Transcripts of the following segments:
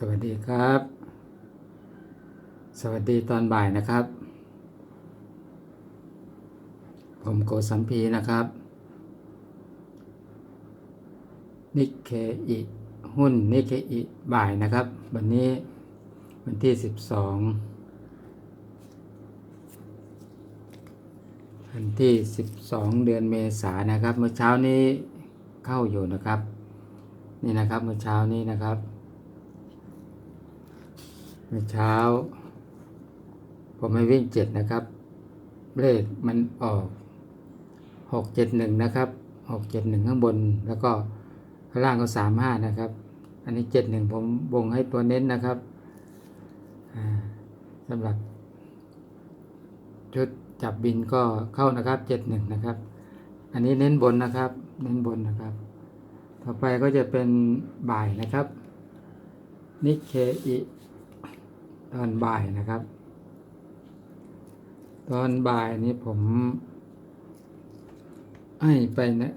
สวัสดีครับ สวัสดีตอนบ่ายนะครับ ผมโกสัมพีนะครับ นิกเคอิหุ้นนิกเคอิบ่ายนะครับ วันนี้วันที่ 12 วันที่ 12 เดือนเมษายนนะครับ เมื่อเช้านี้เข้าอยู่นะครับ นี่นะครับเมื่อเช้านี้นะครับ เมื่อเช้า ผมให้วิ่งเจ็ดนะครับ เลขมันออกหกเจ็ดหนึ่งนะครับหกเจ็ดหนึ่งข้างบน แล้วก็ข้างล่างก็สามห้านะครับ อันนี้เจ็ดหนึ่งผมวงให้ตัวเน้นนะครับสำหรับ ชุดจับบินก็เข้านะครับเจ็ดหนึ่งนะครับ อันนี้เน้นบนนะครับ เน้นบนนะครับ ต่อไปก็จะเป็นบ่ายนะครับนิเคอิ ตอนบ่ายนะครับ ตอนบ่ายนี้ผมให้ไปนะ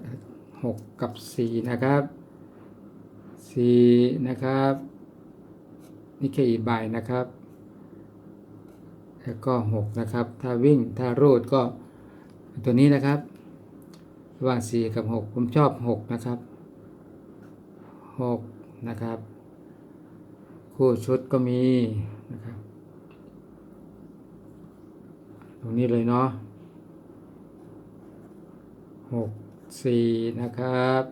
หกกับสี่นะครับสี่นะครับนิเคอิบ่ายนะครับ แล้วก็หกนะครับ ถ้าวิ่งถ้ารูดก็ตัวนี้นะครับระหว่างสี่กับหกผมชอบหกนะครับหกนะครับ คู่ชุดก็มีนะครับตรงนี้เลยเนาะหกสี่นะครับ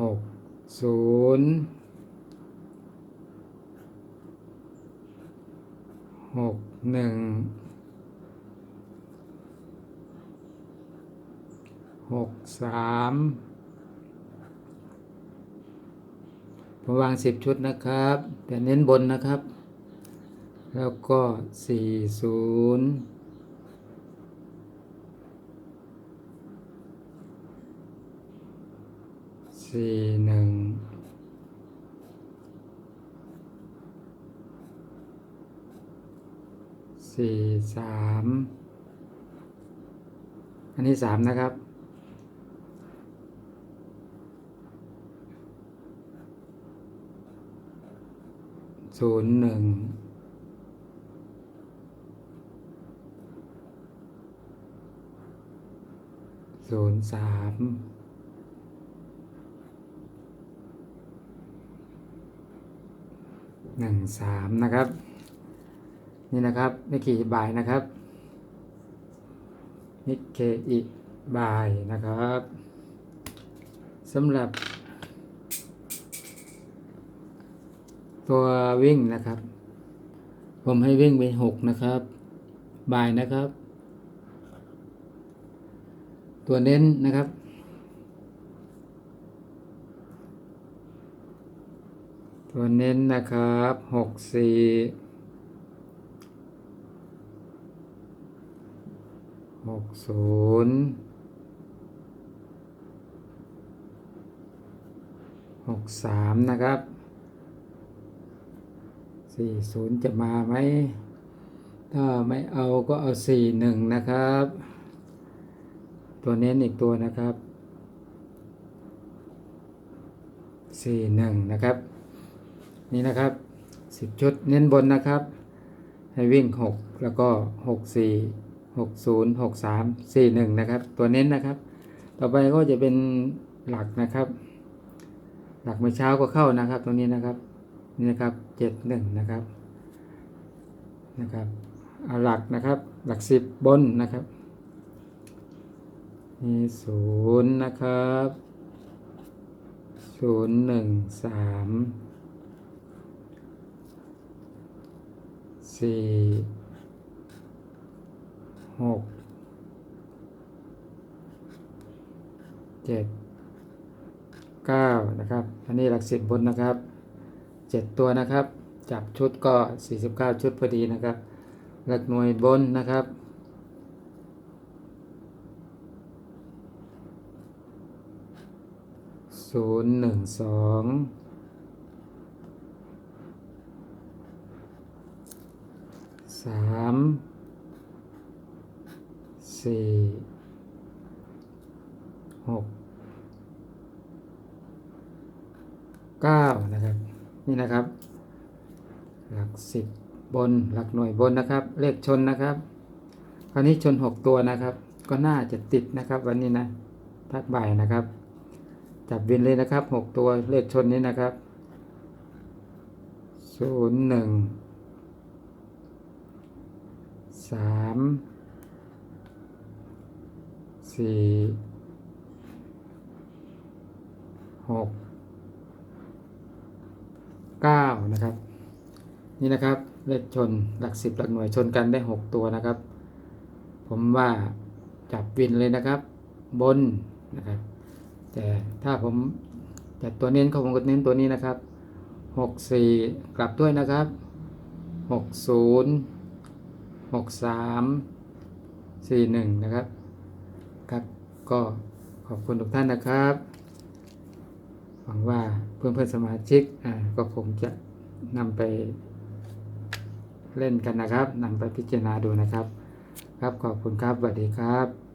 หกศูนย์หกหนึ่งหกสาม ผมวางสิบชุดนะครับ แต่เน้นบนนะครับ แล้วก็สี่ศูนย์สี่หนึ่งสี่สามอันนี้สามนะครับ ศูนย์หนึ่งศูนย์สามหนึ่งสามนะครับ นี่นะครับนิกเกอิบายนะครับนิกเคอิบายนะครับสำหรับ ตัววิ่งนะครับ ผมให้วิ่งไปหกนะครับบายนะครับ ตัวเน้นนะครับ ตัวเน้นนะครับหกสี่หกศูนย์หกสามนะครับ สี่ศูนย์จะมาไหม ถ้าไม่เอาก็เอาสี่หนึ่งนะครับ ตัวเน้นอีกตัวนะครับสี่หนึ่งนะครับ นี่นะครับสิบชุดเน้นบนนะครับ ให้วิ่งหกแล้วก็หกสี่หกศูนย์หกสามสี่หนึ่งนะครับ ตัวเน้นนะครับ ต่อไปก็จะเป็นหลักนะครับ หลักเมื่อเช้าก็เข้านะครับตรงนี้นะครับ นี่นะครับเจ็ดหนึ่งนะครับนะครับเอาหลักนะครับหลักสิบบนนะครับมีศูนย์นะครับศูนย์หนึ่งสามสี่หกเจ็ดเก้านะครับ อันนี้หลักสิบบนนะครับ เจ็ดตัวนะครับ จับชุดก็สี่สิบเก้าชุดพอดีนะครับ หลักหน่วยบนนะครับ ศูนย์หนึ่งสองสามสี่หกเก้านะครับ นี่นะครับ หลักสิบบนหลักหน่วยบนนะครับ เลขชนนะครับ คราวนี้ชนหกตัวนะครับ ก็น่าจะติดนะครับวันนี้นะพักบ่ายนะครับ จับวินเลยนะครับหกตัวเลขชนนี้นะครับศูนย์หนึ่งสามสี่หก เก้านะครับ นี่นะครับเลขชนหลักสิบหลักหน่วยชนกันได้หกตัวนะครับ ผมว่าจับวินเลยนะครับ บนนะครับ แต่ถ้าผมจัดตัวเน้นเขาผมก็เน้นตัวนี้นะครับหกสี่กลับด้วยนะครับหกศูนย์หกสามสี่หนึ่งนะครับ ครับ ก็ขอบคุณทุกท่านนะครับ หวังว่าเพื่อนเพื่อนๆสมาชิกก็คงจะนำไปเล่นกันนะครับนำไปพิจารณาดูนะครับ ครับขอบคุณครับสวัสดีครับ